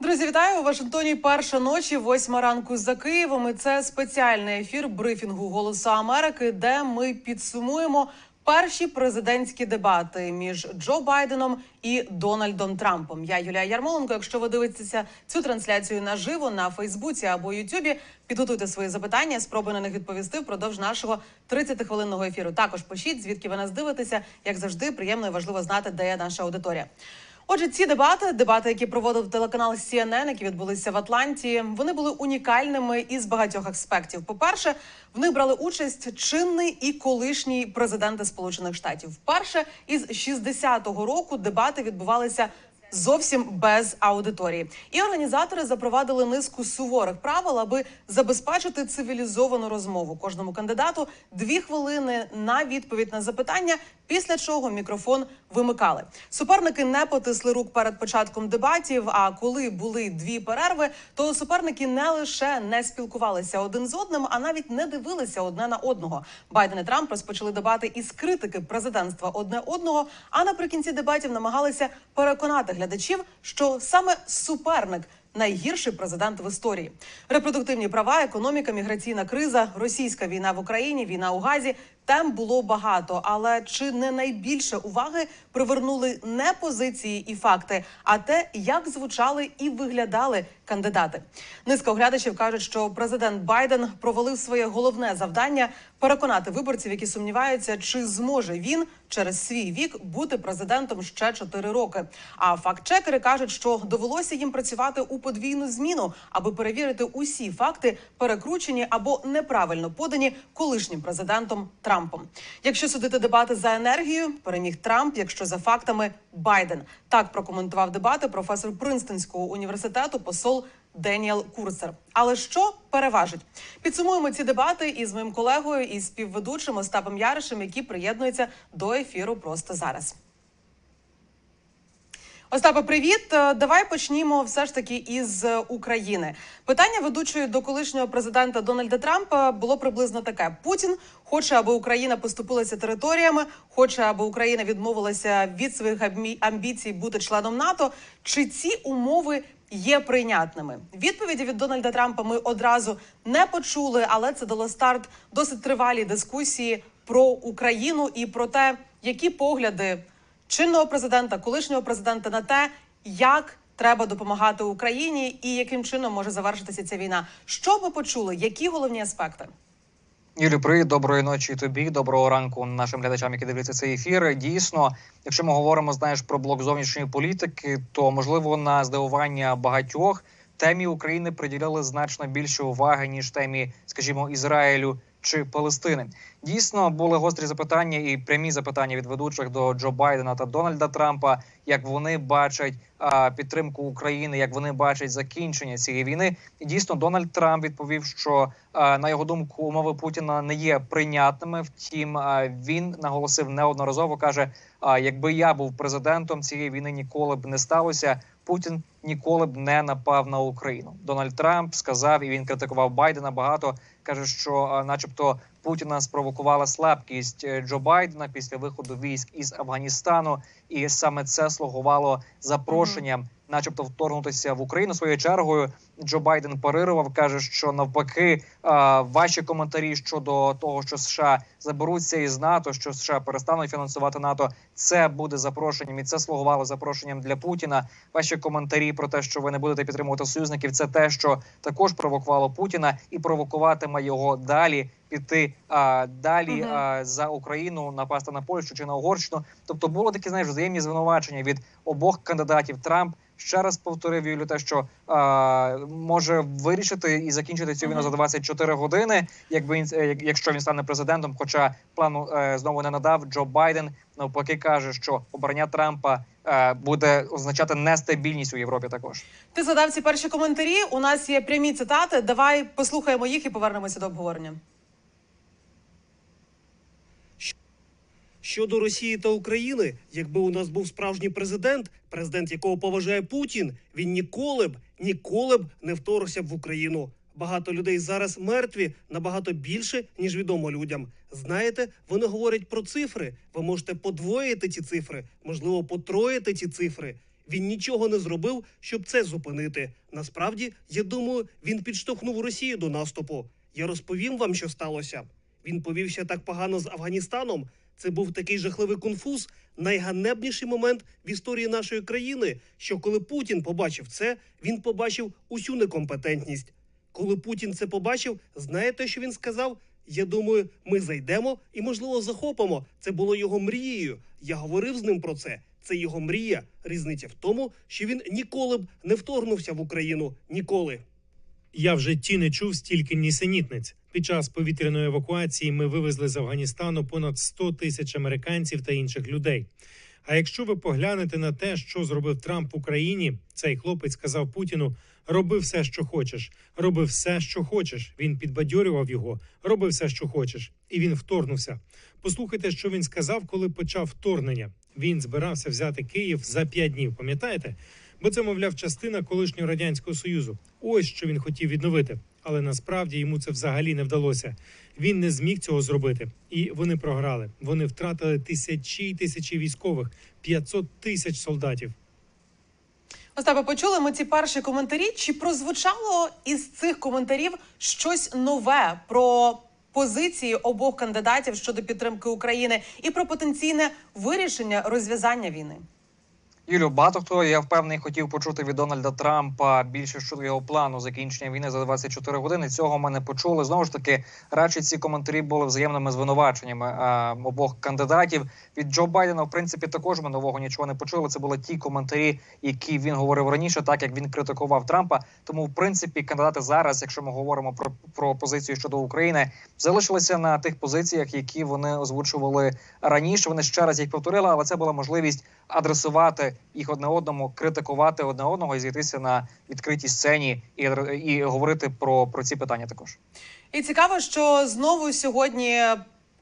Друзі, вітаю у Вашингтоні. Перша ночі, восьма ранку за Києвом. І це спеціальний ефір брифінгу Голосу Америки, де ми підсумуємо перші президентські дебати між Джо Байденом і Дональдом Трампом. Я Юлія Ярмоленко. Якщо ви дивитеся цю трансляцію наживо на Фейсбуці або Ютубі, підготуйте свої запитання. Спробуй на них відповісти впродовж нашого 30-хвилинного ефіру. Також пишіть, звідки ви нас дивитеся. Як завжди, приємно і важливо знати, де є наша аудиторія. Отже, ці дебати, дебати, які проводив телеканал CNN, які відбулися в Атланті, вони були унікальними із багатьох аспектів. По-перше, в них брали участь чинний і колишній президенти Сполучених Штатів. Вперше із 60-го року дебати відбувалися. Зовсім без аудиторії, і організатори запровадили низку суворих правил, аби забезпечити цивілізовану розмову. Кожному кандидату дві хвилини на відповідь на запитання. Після чого мікрофон вимикали. Суперники не потисли рук перед початком дебатів. А коли були дві перерви, то суперники не лише не спілкувалися один з одним, а навіть не дивилися одне на одного. Байден і Трамп розпочали дебати із критики президентства одне одного. А наприкінці дебатів намагалися переконати глядачів, що саме суперник. Найгірший президент в історії репродуктивні права, економіка, міграційна криза, російська війна в Україні, війна у Газі. Тем було багато, але чи не найбільше уваги привернули не позиції і факти, а те, як звучали і виглядали кандидати. Низка оглядачів кажуть, що президент Байден провалив своє головне завдання переконати виборців, які сумніваються, чи зможе він через свій вік бути президентом ще 4 роки. А факт-чекери кажуть, що довелося їм працювати у подвійну зміну, аби перевірити усі факти, перекручені або неправильно подані колишнім президентом Трампом. Якщо судити дебати за енергію, переміг Трамп. Якщо за фактами Байден так прокоментував дебати професор Принстонського університету, посол Деніел Курцер. Але що переважить? Підсумуємо ці дебати із моїм колегою і співведучим Остапом Яришем, які приєднуються до ефіру просто зараз. Остапе, привіт. Е, Давай почнімо все ж таки із України. Питання ведучої до колишнього президента Дональда Трампа було приблизно таке: Путін хоче, аби Україна поступилася територіями, хоче, аби Україна відмовилася від своїх амбі- амбіцій бути членом НАТО. Чи ці умови є прийнятними? Відповіді від Дональда Трампа ми одразу не почули, але це дало старт досить тривалій дискусії про Україну і про те, які погляди чинного президента, колишнього президента на те, як треба допомагати Україні і яким чином може завершитися ця війна. Що ми почули? Які головні аспекти? Юлі, привіт, доброї ночі тобі, доброго ранку нашим глядачам, які дивляться цей ефір. Дійсно, якщо ми говоримо, знаєш, про блок зовнішньої політики, то можливо на здивування багатьох темі України приділяли значно більше уваги ніж темі, скажімо, Ізраїлю чи Палестини. Дійсно були гострі запитання і прямі запитання від ведучих до Джо Байдена та Дональда Трампа, як вони бачать підтримку України, як вони бачать закінчення цієї війни. І дійсно Дональд Трамп відповів, що на його думку умови Путіна не є прийнятними. Втім, він наголосив неодноразово, каже: якби я був президентом цієї війни, ніколи б не сталося. Путін ніколи б не напав на Україну. Дональд Трамп сказав і він критикував Байдена багато. каже, що, начебто, Путіна спровокувала слабкість е, Джо Байдена після виходу військ із Афганістану, і саме це слугувало запрошенням, начебто, вторгнутися в Україну. Своєю чергою Джо Байден парирував, каже, що навпаки, а, ваші коментарі щодо того, що США заберуться із НАТО, що США перестануть фінансувати НАТО, це буде запрошенням, і це слугувало запрошенням для Путіна. Ваші коментарі про те, що ви не будете підтримувати союзників, це те, що також провокувало Путіна і провокуватиме його далі піти а, далі Мгм. а, за Україну напасти на Польщу чи на Угорщину. Тобто було такі знаєш взаємні звинувачення від обох кандидатів. Трамп ще раз повторив Юлю, те, що а, може вирішити і закінчити цю війну за 24 години, якби він е, якщо він стане президентом. Хоча плану е, знову не надав Джо Байден. Навпаки каже, що обрання Трампа буде означати нестабільність у Європі. Також Ти згадав ці перші коментарі. У нас є прямі цитати. Давай послухаємо їх і повернемося до обговорення. Щодо Росії та України, якби у нас був справжній президент, президент якого поважає Путін, він ніколи б ніколи б не вторгся б в Україну. Багато людей зараз мертві набагато більше ніж відомо людям. Знаєте, вони говорять про цифри. Ви можете подвоїти ці цифри, можливо, потроїти ці цифри. Він нічого не зробив, щоб це зупинити. Насправді, я думаю, він підштовхнув Росію до наступу. Я розповім вам, що сталося. Він повівся так погано з Афганістаном. Це був такий жахливий конфуз, найганебніший момент в історії нашої країни. Що коли Путін побачив це, він побачив усю некомпетентність. Коли Путін це побачив, знаєте, що він сказав? Я думаю, ми зайдемо і, можливо, захопимо. Це було його мрією. Я говорив з ним про це. Це його мрія. Різниця в тому, що він ніколи б не вторгнувся в Україну. Ніколи. Я в житті не чув стільки нісенітниць. Під час повітряної евакуації ми вивезли з Афганістану понад 100 тисяч американців та інших людей. А якщо ви поглянете на те, що зробив Трамп в Україні, цей хлопець сказав Путіну: роби все, що хочеш, роби все, що хочеш. Він підбадьорював його, роби все, що хочеш, і він вторгнувся. Послухайте, що він сказав, коли почав вторгнення. Він збирався взяти Київ за п'ять днів. Пам'ятаєте? Бо це, мовляв, частина колишнього радянського союзу. Ось що він хотів відновити. Але насправді йому це взагалі не вдалося. Він не зміг цього зробити, і вони програли. Вони втратили тисячі й тисячі військових, 500 тисяч солдатів. Остапе, почули ми ці перші коментарі. Чи прозвучало із цих коментарів щось нове про позиції обох кандидатів щодо підтримки України і про потенційне вирішення розв'язання війни? Юлю, багато хто я впевнений хотів почути від Дональда Трампа більше щодо його плану закінчення війни за 24 години. Цього ми не почули. Знову ж таки, радше ці коментарі були взаємними звинуваченнями а, обох кандидатів. Від Джо Байдена, в принципі, також ми нового нічого не почули. Це були ті коментарі, які він говорив раніше, так як він критикував Трампа. Тому, в принципі, кандидати зараз, якщо ми говоримо про, про позицію щодо України, залишилися на тих позиціях, які вони озвучували раніше. Вони ще раз їх повторили, але це була можливість адресувати їх одне одному, критикувати одне одного і зійтися на відкритій сцені і, і говорити про, про ці питання також. І цікаво, що знову сьогодні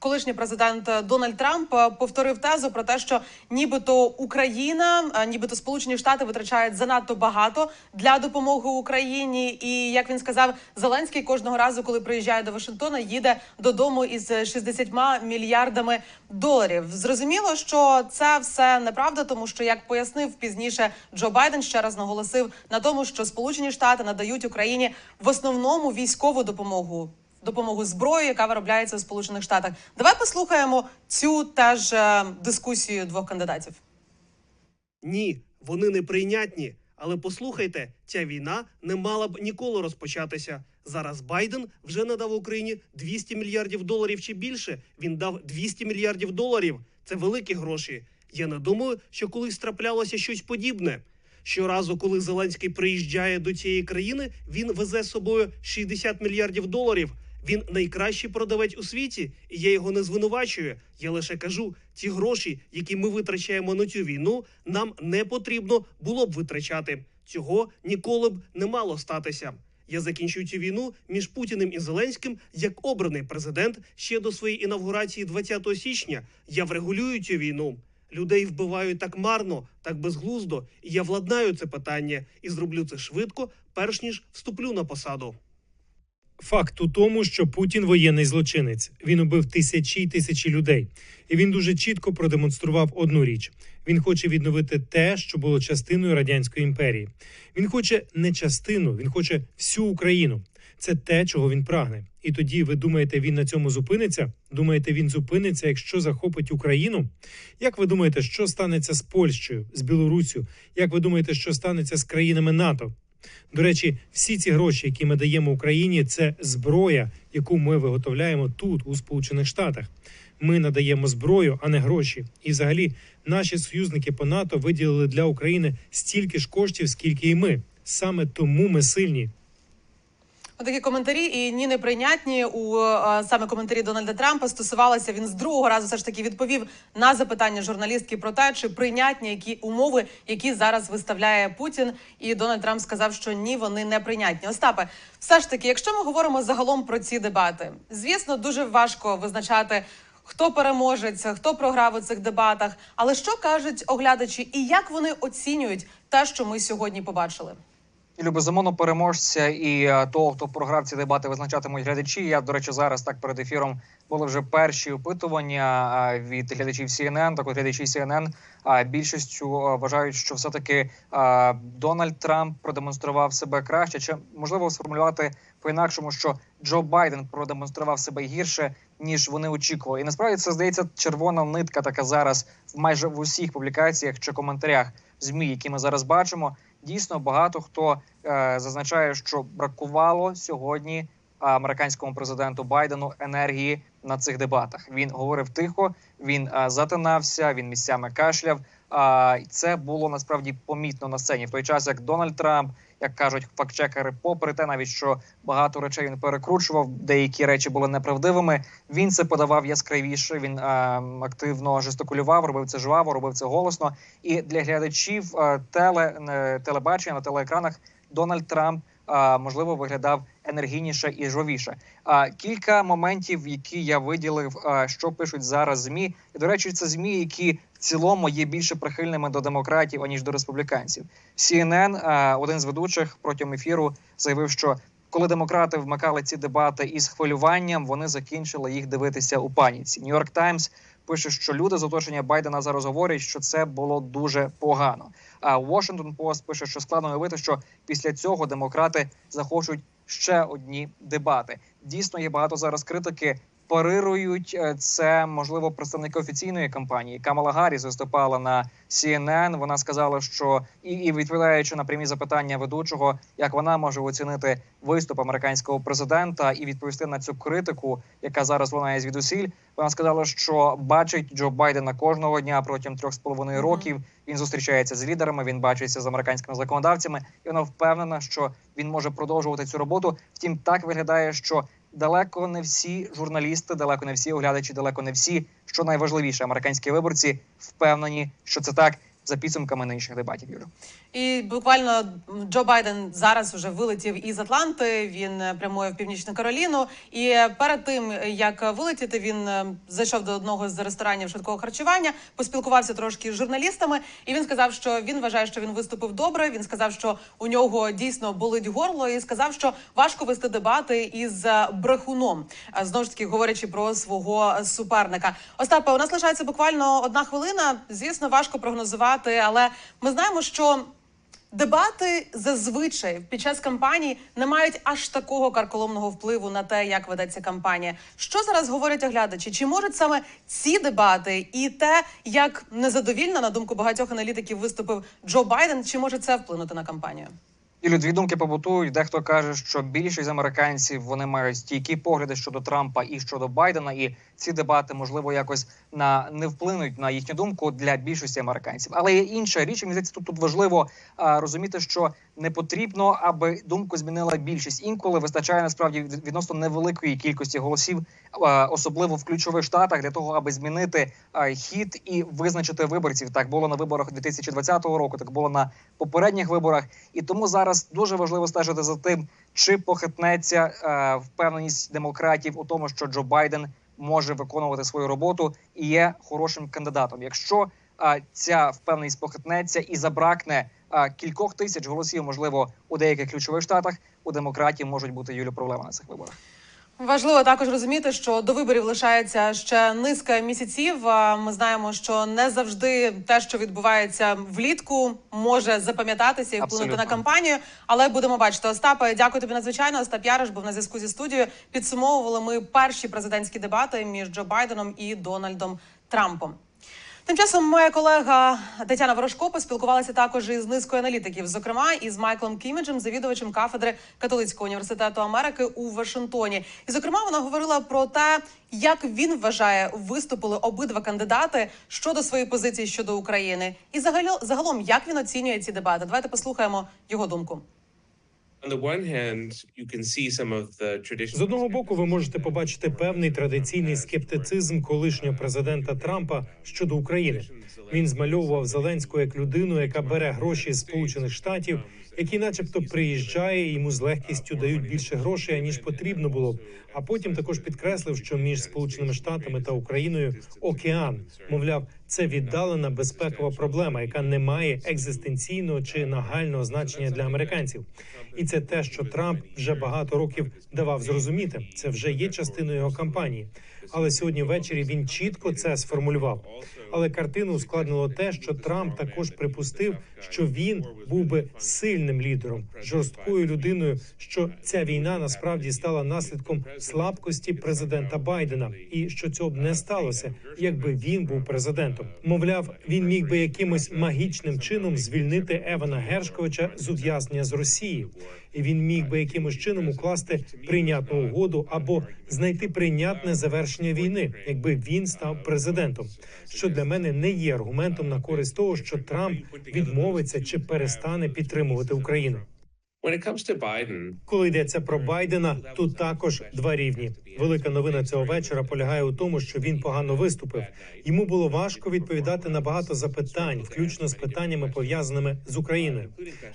колишній президент Дональд Трамп е, повторив тезу про те, що нібито Україна, е, нібито Сполучені Штати витрачають занадто багато для допомоги Україні. І як він сказав, Зеленський кожного разу, коли приїжджає до Вашингтона, їде додому із 60 мільярдами доларів. Зрозуміло, що це все неправда, тому що як пояснив пізніше Джо Байден, ще раз наголосив на тому, що Сполучені Штати надають Україні в основному військову допомогу. Допомогу зброї, яка виробляється в Сполучених Штатах. Давай послухаємо цю теж е, дискусію двох кандидатів. Ні, вони неприйнятні. Але послухайте, ця війна не мала б ніколи розпочатися. Зараз Байден вже надав Україні 200 мільярдів доларів чи більше. Він дав 200 мільярдів доларів. Це великі гроші. Я не думаю, що колись траплялося щось подібне. Щоразу, коли Зеленський приїжджає до цієї країни, він везе з собою 60 мільярдів доларів. Він найкращий продавець у світі, і я його не звинувачую. Я лише кажу, ті гроші, які ми витрачаємо на цю війну, нам не потрібно було б витрачати. Цього ніколи б не мало статися. Я закінчую цю війну між Путіним і Зеленським як обраний президент ще до своєї інавгурації 20 січня. Я врегулюю цю війну. Людей вбивають так марно, так безглуздо, і я владнаю це питання і зроблю це швидко, перш ніж вступлю на посаду. Факт у тому, що Путін воєнний злочинець. Він убив тисячі й тисячі людей, і він дуже чітко продемонстрував одну річ: він хоче відновити те, що було частиною радянської імперії. Він хоче не частину, він хоче всю Україну. Це те, чого він прагне. І тоді ви думаєте, він на цьому зупиниться? Думаєте, він зупиниться, якщо захопить Україну? Як ви думаєте, що станеться з Польщею, з Білоруссю? Як ви думаєте, що станеться з країнами НАТО? До речі, всі ці гроші, які ми даємо Україні, це зброя, яку ми виготовляємо тут, у Сполучених Штатах. Ми надаємо зброю, а не гроші. І, взагалі, наші союзники по НАТО виділили для України стільки ж коштів, скільки і ми. Саме тому ми сильні. Такі коментарі і ні неприйнятні у е, саме коментарі Дональда Трампа стосувалися. Він з другого разу все ж таки відповів на запитання журналістки про те, чи прийнятні які умови, які зараз виставляє Путін. І Дональд Трамп сказав, що ні, вони не прийнятні. Остапе, все ж таки, якщо ми говоримо загалом про ці дебати, звісно, дуже важко визначати. Хто переможець, хто програв у цих дебатах, але що кажуть оглядачі, і як вони оцінюють те, що ми сьогодні побачили? Юлю, безумовно, переможця і е, того, хто програв ці дебати, визначатимуть глядачі. Я, до речі, зараз так перед ефіром були вже перші опитування е, від глядачів CNN. Так от глядачі CNN е, більшістю вважають, що все-таки е, Дональд Трамп продемонстрував себе краще. Чи можливо сформулювати по-інакшому, що Джо Байден продемонстрував себе гірше, ніж вони очікували. І насправді це здається червона нитка, така зараз в майже в усіх публікаціях чи коментарях змі, які ми зараз бачимо. Дійсно, багато хто е, зазначає, що бракувало сьогодні американському президенту Байдену енергії на цих дебатах. Він говорив тихо, він е, затинався, він місцями кашляв. А і це було насправді помітно на сцені в той час, як Дональд Трамп, як кажуть фактчекери, попри те, навіть що багато речей він перекручував, деякі речі були неправдивими. Він це подавав яскравіше. Він е, активно жестикулював, робив це жваво, робив це голосно. І для глядачів е, теле е, телебачення на телеекранах Дональд Трамп е, можливо виглядав енергійніше і жвавіше. А кілька моментів, які я виділив, е, що пишуть зараз змі. І до речі, це змі, які цілому є більше прихильними до демократів аніж до республіканців. CNN, е, один з ведучих протягом ефіру, заявив, що коли демократи вмикали ці дебати із хвилюванням, вони закінчили їх дивитися у паніці. Нью-Йорк Таймс пише, що люди з оточення Байдена зараз говорять, що це було дуже погано. А Washington Post пише, що складно уявити, що після цього демократи захочуть ще одні дебати. Дійсно, є багато зараз критики. Парирують е, це можливо представники офіційної кампанії. Камала Гарріс виступала на CNN. Вона сказала, що і, і відповідаючи на прямі запитання ведучого, як вона може оцінити виступ американського президента і відповісти на цю критику, яка зараз лунає звідусіль. Вона сказала, що бачить Джо Байдена кожного дня протягом трьох з половиною років. Він зустрічається з лідерами, він бачиться з американськими законодавцями, і вона впевнена, що він може продовжувати цю роботу. Втім, так виглядає, що далеко не всі журналісти, далеко не всі оглядачі, далеко не всі, що найважливіше, американські виборці впевнені, що це так за підсумками нинішніх дебатів. Юлю. І буквально Джо Байден зараз вже вилетів із Атланти. Він е, прямує в північну Кароліну. І перед тим як вилетіти, він е, зайшов до одного з ресторанів швидкого харчування, поспілкувався трошки з журналістами. І він сказав, що він вважає, що він виступив добре. Він сказав, що у нього дійсно болить горло, і сказав, що важко вести дебати із е, брехуном. Знову ж таки говорячи про свого суперника. Остапе, у нас лишається буквально одна хвилина. Звісно, важко прогнозувати, але ми знаємо, що. Дебати зазвичай під час кампанії не мають аж такого карколомного впливу на те, як ведеться кампанія. Що зараз говорять оглядачі? Чи можуть саме ці дебати і те, як незадовільно, на думку багатьох аналітиків, виступив Джо Байден, чи може це вплинути на кампанію? Ілю, дві думки побутують. Дехто каже, що більшість американців вони мають стійкі погляди щодо Трампа і щодо Байдена, і ці дебати можливо якось на не вплинуть на їхню думку для більшості американців. Але є інша річ. Мені здається, тут, тут важливо а, розуміти, що не потрібно, аби думку змінила більшість. Інколи вистачає насправді відносно невеликої кількості голосів, особливо в ключових штатах, для того, аби змінити хід і визначити виборців. Так було на виборах 2020 року, так було на попередніх виборах. І тому зараз дуже важливо стежити за тим, чи похитнеться впевненість демократів у тому, що Джо Байден може виконувати свою роботу і є хорошим кандидатом. Якщо ця впевненість похитнеться і забракне кількох тисяч голосів, можливо, у деяких ключових штатах, у демократів можуть бути юлі проблеми на цих виборах. Важливо також розуміти, що до виборів лишається ще низка місяців. Ми знаємо, що не завжди те, що відбувається влітку, може запам'ятатися і вплинути Абсолютно. на кампанію. Але будемо бачити. Остапе, дякую тобі надзвичайно. Остап Яриш був на зв'язку зі студією. Підсумовували ми перші президентські дебати між Джо Байденом і Дональдом Трампом. Тим часом моя колега Тетяна Ворожко поспілкувалася також із низкою аналітиків, зокрема із Майклом Кіміджем, завідувачем кафедри католицького університету Америки у Вашингтоні. І зокрема, вона говорила про те, як він вважає, виступили обидва кандидати щодо своєї позиції щодо України, і загалом, загалом як він оцінює ці дебати. Давайте послухаємо його думку. З одного боку, ви можете побачити певний традиційний скептицизм колишнього президента Трампа щодо України. Він змальовував Зеленського як людину, яка бере гроші з Сполучених Штатів, який, начебто, приїжджає і йому з легкістю дають більше грошей аніж потрібно було. А потім також підкреслив, що між Сполученими Штатами та Україною океан, мовляв, Це віддалена безпекова проблема, яка не має екзистенційного чи нагального значення для американців. І це те, що Трамп вже багато років давав зрозуміти. Це вже є частиною його кампанії. Але сьогодні ввечері він чітко це сформулював. Але картину ускладнило те, що Трамп також припустив, що він був би сильним лідером, жорсткою людиною. Що ця війна насправді стала наслідком слабкості президента Байдена, і що цього б не сталося, якби він був президентом. Мовляв, він міг би якимось магічним чином звільнити Евана Гершковича з ув'язнення з Росії, і він міг би якимось чином укласти прийнятну угоду або знайти прийнятне завершення війни, якби він став президентом. Що для мене не є аргументом на користь того, що Трамп відмовиться чи перестане підтримувати Україну. Коли йдеться про Байдена, тут також два рівні. Велика новина цього вечора полягає у тому, що він погано виступив. Йому було важко відповідати на багато запитань, включно з питаннями пов'язаними з Україною.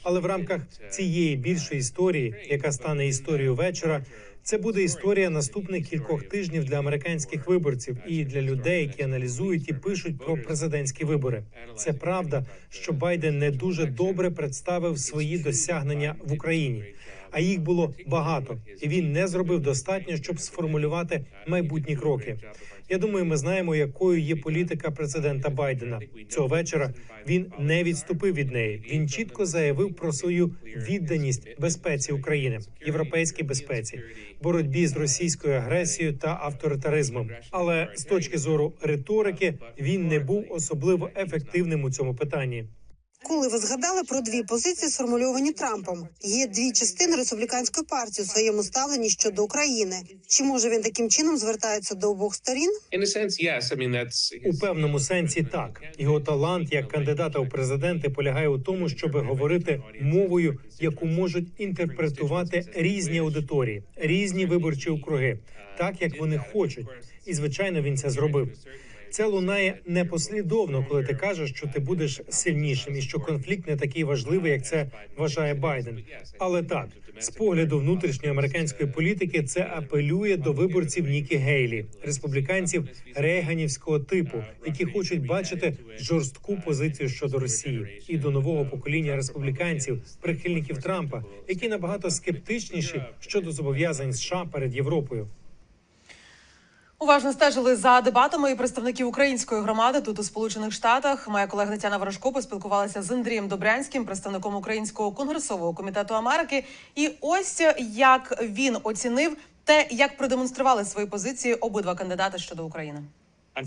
Але в рамках цієї більшої історії, яка стане історією вечора, це буде історія наступних кількох тижнів для американських виборців і для людей, які аналізують і пишуть про президентські вибори. Це правда, що Байден не дуже добре представив свої досягнення в Україні. А їх було багато, і він не зробив достатньо, щоб сформулювати майбутні кроки. Я думаю, ми знаємо, якою є політика президента Байдена. Цього вечора він не відступив від неї. Він чітко заявив про свою відданість безпеці України, європейській безпеці, боротьбі з російською агресією та авторитаризмом. Але з точки зору риторики він не був особливо ефективним у цьому питанні. Коли ви згадали про дві позиції, сформульовані Трампом, є дві частини республіканської партії у своєму ставленні щодо України. Чи може він таким чином звертається до обох сторін? У певному сенсі так його талант як кандидата у президенти полягає у тому, щоб говорити мовою, яку можуть інтерпретувати різні аудиторії, різні виборчі округи, так як вони хочуть. І звичайно, він це зробив. Це лунає непослідовно, коли ти кажеш, що ти будеш сильнішим і що конфлікт не такий важливий, як це вважає Байден. Але так, з погляду внутрішньої американської політики, це апелює до виборців Нікі Гейлі, республіканців рейганівського типу, які хочуть бачити жорстку позицію щодо Росії, і до нового покоління республіканців, прихильників Трампа, які набагато скептичніші щодо зобов'язань США перед Європою. Уважно стежили за дебатами і представників української громади тут у Сполучених Штатах. Моя колега Тетяна Ворожко поспілкувалася з Андрієм Добрянським, представником Українського конгресового комітету Америки. І ось як він оцінив те, як продемонстрували свої позиції обидва кандидати щодо України. Uh.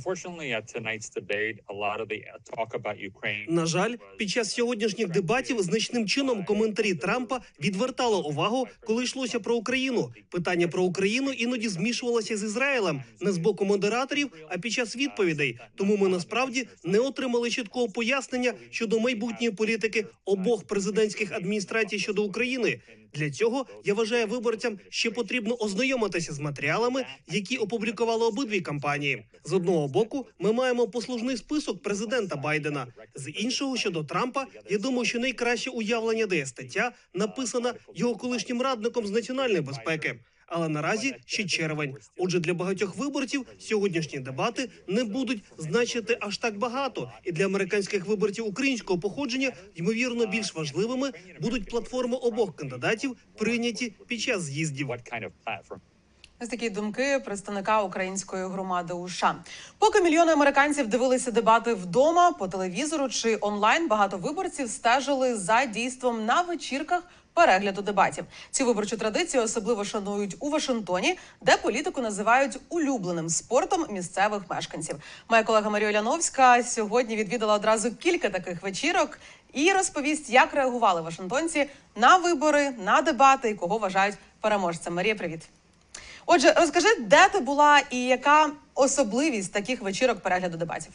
На жаль, під час сьогоднішніх дебатів значним чином коментарі Трампа відвертали увагу, коли йшлося про Україну. Питання про Україну іноді змішувалося з Ізраїлем не з боку модераторів, а під час відповідей. Тому ми насправді не отримали чіткого пояснення щодо майбутньої політики обох президентських адміністрацій щодо України. Для цього я вважаю виборцям ще потрібно ознайомитися з матеріалами, які опублікували обидві кампанії. З одного боку, ми маємо послужний список президента Байдена. З іншого щодо Трампа, я думаю, що найкраще уявлення дає стаття, написана його колишнім радником з національної безпеки. Але наразі ще червень. Отже, для багатьох виборців сьогоднішні дебати не будуть значити аж так багато. І для американських виборців українського походження ймовірно більш важливими будуть платформи обох кандидатів, прийняті під час з'їздів. Ось такі думки представника української громади у США. Поки мільйони американців дивилися дебати вдома по телевізору чи онлайн, багато виборців стежили за дійством на вечірках. Перегляду дебатів цю виборчу традицію особливо шанують у Вашингтоні, де політику називають улюбленим спортом місцевих мешканців. Моя колега Марія Ляновська сьогодні відвідала одразу кілька таких вечірок і розповість, як реагували вашингтонці на вибори, на дебати і кого вважають переможцем. Марія, привіт. Отже, розкажи, де ти була і яка особливість таких вечірок перегляду дебатів?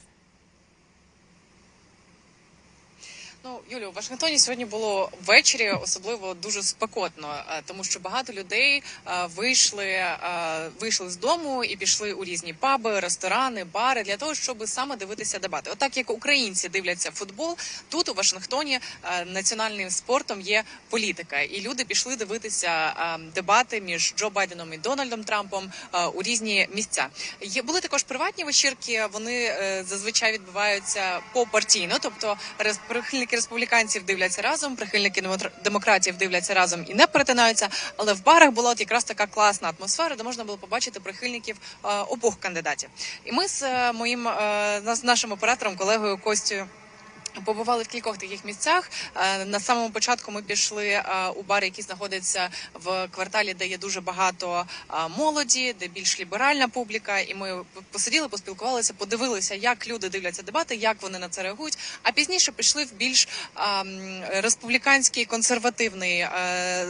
Ну, Юлі, у Вашингтоні сьогодні було ввечері особливо дуже спекотно, е, тому що багато людей е, вийшли, е, вийшли з дому і пішли у різні паби, ресторани, бари для того, щоб саме дивитися дебати. Отак як українці дивляться футбол, тут у Вашингтоні національним спортом є політика, і люди пішли дивитися дебати між Джо Байденом і Дональдом Трампом у різні місця. Є були також приватні вечірки. Вони зазвичай відбуваються попартійно, тобто рес- прихильники республіканців дивляться разом, прихильники демократів дивляться разом і не перетинаються. Але в барах була от якраз така класна атмосфера, де можна було побачити прихильників е, обох кандидатів. І ми з е, моїм е, з нашим оператором, колегою Костю. Побували в кількох таких місцях. Е, На самому початку ми пішли е, у бар, який знаходиться в кварталі, де є дуже багато е, молоді, де більш ліберальна публіка. І ми посиділи, поспілкувалися, подивилися, як люди дивляться дебати, як вони на це реагують. А пізніше пішли в більш республіканський консервативний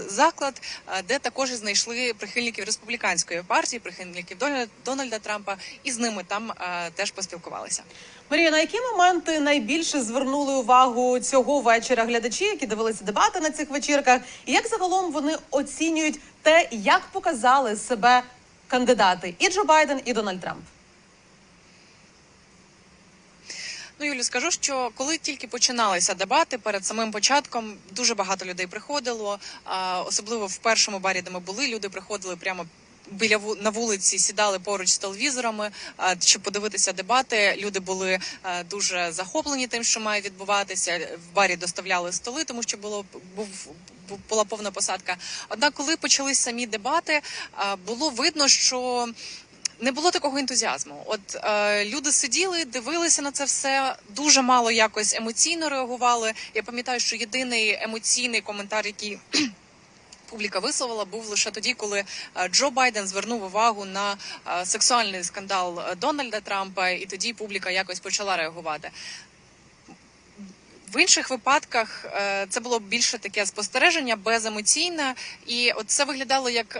заклад, де також знайшли прихильників республіканської партії, прихильників Дональда, Трампа, і з ними там теж поспілкувалися. Марія, на які моменти найбільше звернули увагу цього вечора глядачі, які дивилися дебати на цих вечірках, і як загалом вони оцінюють те, як показали себе кандидати і Джо Байден, і Дональд Трамп? Ну, Юлю, скажу, що коли тільки починалися дебати перед самим початком, дуже багато людей приходило. Особливо в першому барі, де ми були, люди приходили прямо. Біля на вулиці сідали поруч з телевізорами, щоб подивитися дебати. Люди були дуже захоплені тим, що має відбуватися. В барі доставляли столи, тому що було був була повна посадка. Однак, коли почались самі дебати, було видно, що не було такого ентузіазму. От е, люди сиділи, дивилися на це все, дуже мало якось емоційно реагували. Я пам'ятаю, що єдиний емоційний коментар, який публіка висловила, був лише тоді, коли е, Джо Байден звернув увагу на е, сексуальний скандал е, Дональда Трампа, і тоді публіка якось почала реагувати. В інших випадках це було більше таке спостереження беземоційне, і от це виглядало як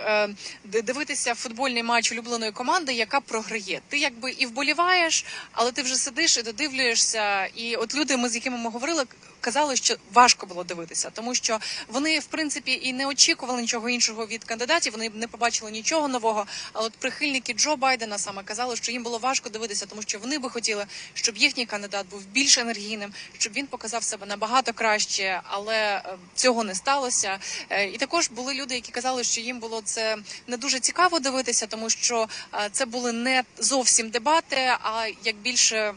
дивитися футбольний матч улюбленої команди, яка програє. Ти якби і вболіваєш, але ти вже сидиш і додивлюєшся. І от люди, ми з якими ми говорили, казали, що важко було дивитися, тому що вони в принципі і не очікували нічого іншого від кандидатів. Вони не побачили нічого нового. А от прихильники Джо Байдена саме казали, що їм було важко дивитися, тому що вони би хотіли, щоб їхній кандидат був більш енергійним, щоб він показав себе набагато краще, але е, цього не сталося. Е, І також були люди, які казали, що їм було це не дуже цікаво дивитися, тому що е, це були не зовсім дебати, а як більше.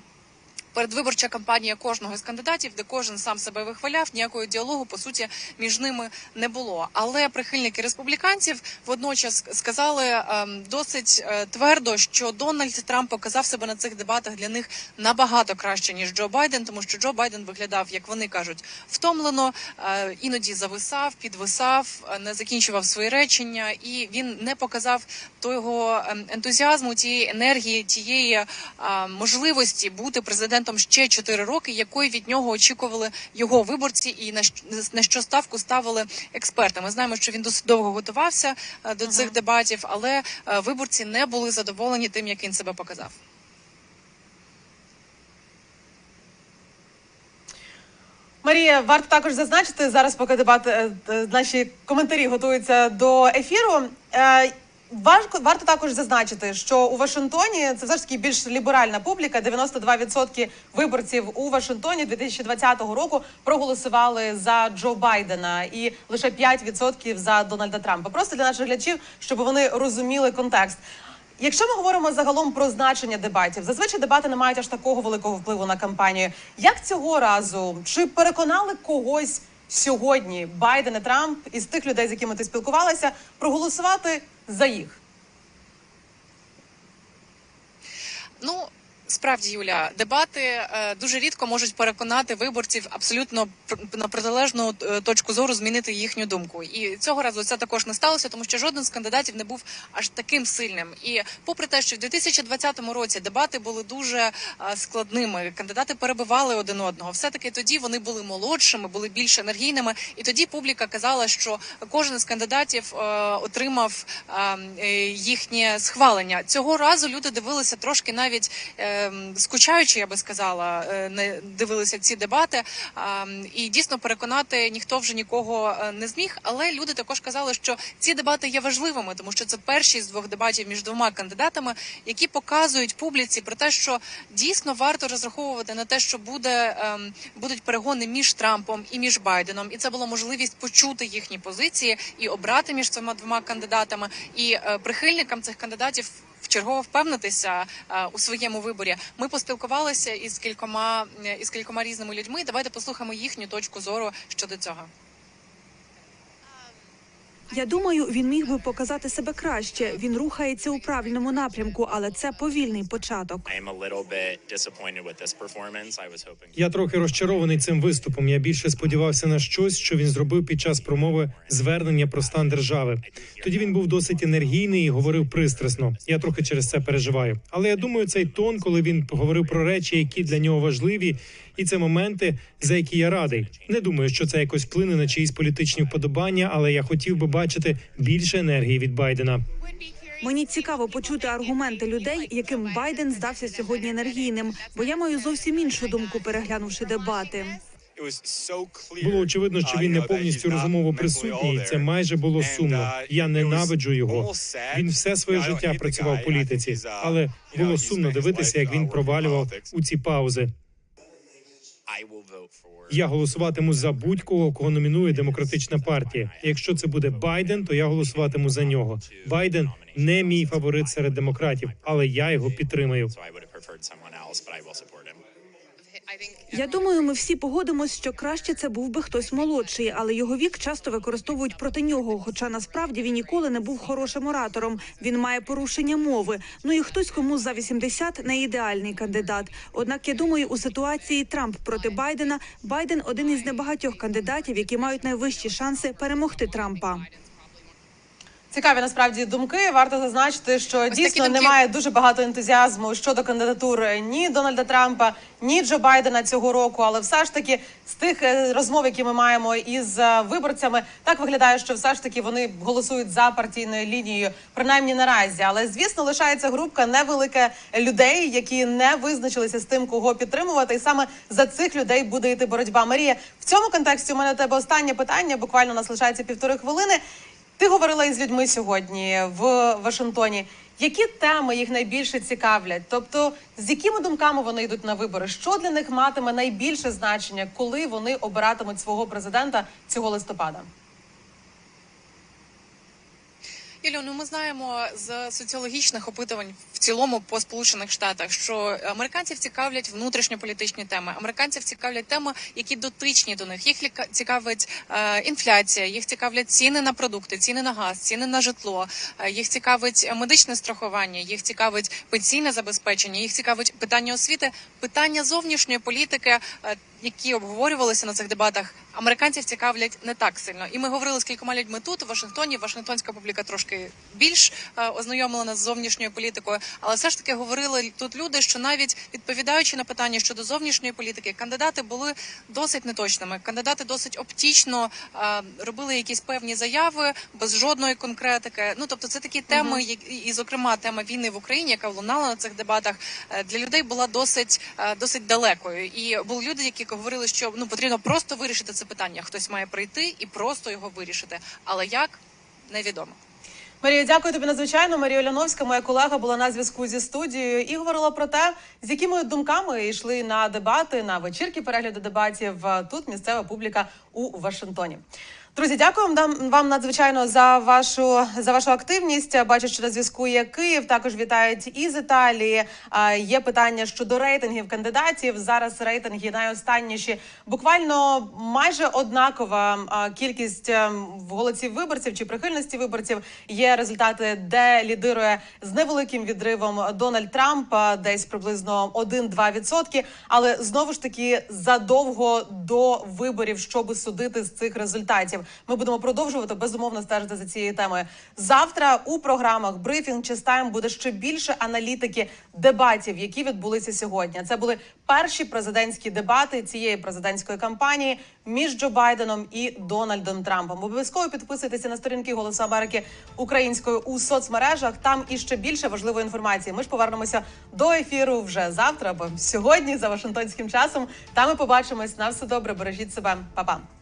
Передвиборча кампанія кожного з кандидатів, де кожен сам себе вихваляв, ніякого діалогу по суті між ними не було. Але прихильники республіканців водночас сказали ем, досить е, твердо, що Дональд Трамп показав себе на цих дебатах для них набагато краще ніж Джо Байден, тому що Джо Байден виглядав, як вони кажуть, втомлено, е, іноді зависав, підвисав, е, не закінчував свої речення, і він не показав того ем, ентузіазму, тієї енергії, тієї можливості бути президентом ще 4 роки, якої від нього очікували його виборці, і на що ставку ставили експерти. Ми знаємо, що він досить довго готувався е, до цих дебатів, але е, виборці не були задоволені тим, як він себе показав. Марія, варто також зазначити зараз, поки дебати е, наші коментарі готуються до ефіру. Важко варто також зазначити, що у Вашингтоні це все ж таки більш ліберальна публіка. 92% виборців у Вашингтоні 2020 року проголосували за Джо Байдена, і лише 5% за Дональда Трампа. Просто для наших глядачів, щоб вони розуміли контекст. Якщо ми говоримо загалом про значення дебатів, зазвичай дебати не мають аж такого великого впливу на кампанію. Як цього разу чи переконали когось сьогодні Байден і Трамп із тих людей, з якими ти спілкувалася, проголосувати за їх? Ну справді, Юля, дебати е, дуже рідко можуть переконати виборців абсолютно на протилежну е, точку зору змінити їхню думку. І цього разу це також не сталося, тому що жоден з кандидатів не був аж таким сильним. І попри те, що в 2020 році дебати були дуже е, складними, кандидати перебивали один одного. Все таки тоді вони були молодшими, були більш енергійними, і тоді публіка казала, що кожен з кандидатів отримав е, е, їхнє схвалення. Цього разу люди дивилися трошки навіть. Ем, скучаючи, я би сказала, е, не дивилися ці дебати. Ем, І дійсно переконати ніхто вже нікого е, не зміг. Але люди також казали, що ці дебати є важливими, тому що це перші з двох дебатів між двома кандидатами, які показують публіці про те, що дійсно варто розраховувати на те, що буде ем, будуть перегони між Трампом і між Байденом, і це була можливість почути їхні позиції і обрати між цими двома кандидатами. І е, прихильникам цих кандидатів вчергово впевнитися е, у своєму виборі. Ми поспілкувалися із кількома із кількома різними людьми. Давайте послухаємо їхню точку зору щодо цього. Я думаю, він міг би показати себе краще. Він рухається у правильному напрямку, але це повільний початок. Я трохи розчарований цим виступом. Я більше сподівався на щось, що він зробив під час промови звернення про стан держави. Тоді він був досить енергійний і говорив пристрасно. Я трохи через це переживаю. Але я думаю, цей тон, коли він говорив про речі, які для нього важливі, і це моменти, за які я радий. Не думаю, що це якось вплине на чиїсь політичні вподобання, але я хотів би бачити більше енергії від Байдена. Мені цікаво почути аргументи людей, яким Байден здався сьогодні енергійним, бо я маю зовсім іншу думку, переглянувши дебати. Було очевидно, що він не повністю розумово присутній. і Це майже було сумно. Я ненавиджу його. Він все своє життя працював в політиці, але було сумно дивитися, як він провалював у ці паузи. Я голосуватиму за будь-кого, кого номінує демократична партія. Якщо це буде Байден, то я голосуватиму за нього. Байден не мій фаворит серед демократів, але я його підтримаю. Я думаю, ми всі погодимось, що краще це був би хтось молодший, але його вік часто використовують проти нього. Хоча насправді він ніколи не був хорошим оратором. Він має порушення мови. Ну і хтось кому за 80 не ідеальний кандидат. Однак я думаю, у ситуації Трамп проти Байдена Байден один із небагатьох кандидатів, які мають найвищі шанси перемогти Трампа. Цікаві насправді думки. Варто зазначити, що такі дійсно немає дуже багато ентузіазму щодо кандидатур ні Дональда Трампа, ні Джо Байдена цього року. Але все ж таки з тих е, розмов, які ми маємо із е, виборцями, так виглядає, що все ж таки вони голосують за партійною лінією, принаймні наразі. Але звісно, лишається групка невелика людей, які не визначилися з тим, кого підтримувати, і саме за цих людей буде йти боротьба. Марія, в цьому контексті у мене тебе останнє питання. Буквально у нас лишається півтори хвилини. Ти говорила із людьми сьогодні в Вашингтоні. Які теми їх найбільше цікавлять? Тобто, з якими думками вони йдуть на вибори? Що для них матиме найбільше значення, коли вони обиратимуть свого президента цього листопада? Юлю, ну ми знаємо з соціологічних опитувань в цілому по сполучених штатах, що американців цікавлять внутрішньополітичні теми. Американців цікавлять теми, які дотичні до них. Їх цікавить е, інфляція, їх цікавлять ціни на продукти, ціни на газ, ціни на житло. е, їх цікавить медичне страхування, їх цікавить пенсійне забезпечення, їх цікавить питання освіти, питання зовнішньої політики. е, які обговорювалися на цих дебатах, американців цікавлять не так сильно. І ми говорили з кількома людьми тут, у Вашингтоні. Вашингтонська публіка трошки більш е, ознайомлена з зовнішньою політикою, але все ж таки говорили тут люди, що навіть відповідаючи на питання щодо зовнішньої політики, кандидати були досить неточними. Кандидати досить оптічно е, робили якісь певні заяви без жодної конкретики. Ну тобто, це такі теми, які і, зокрема, тема війни в Україні, яка лунала на цих дебатах, е, для людей була досить е, досить далекою. І були люди, які говорили, що ну потрібно просто вирішити це питання. Хтось має прийти і просто його вирішити. Але як невідомо. Марія, дякую тобі надзвичайно. Марія Оляновська, моя колега, була на зв'язку зі студією і говорила про те, з якими думками йшли на дебати, на вечірки перегляду дебатів. е, Тут місцева публіка у Вашингтоні. Друзі, дякую вам вам надзвичайно за вашу за вашу активність. Бачу, що на зв'язку є Київ. Також вітають із Італії. Є питання щодо рейтингів кандидатів. Зараз рейтинги найостанніші. Буквально майже однакова кількість ем, голосів виборців чи прихильності виборців. Є результати, де лідирує з невеликим відривом Дональд Трамп, десь приблизно 1-2%. Але знову ж таки задовго до виборів, щоб судити з цих результатів. Ми будемо продовжувати безумовно стежити за цією темою. Завтра у програмах брифінг чи Тайм буде ще більше аналітики дебатів, які відбулися сьогодні. Це були перші президентські дебати цієї президентської кампанії між Джо Байденом і Дональдом Трампом. Обов'язково підписуйтеся на сторінки Голосу Америки українською у соцмережах. Там і ще більше важливої інформації. Ми ж повернемося до ефіру вже завтра або сьогодні за Вашингтонським часом. Там ми побачимось. На все добре, бережіть себе, Па-па.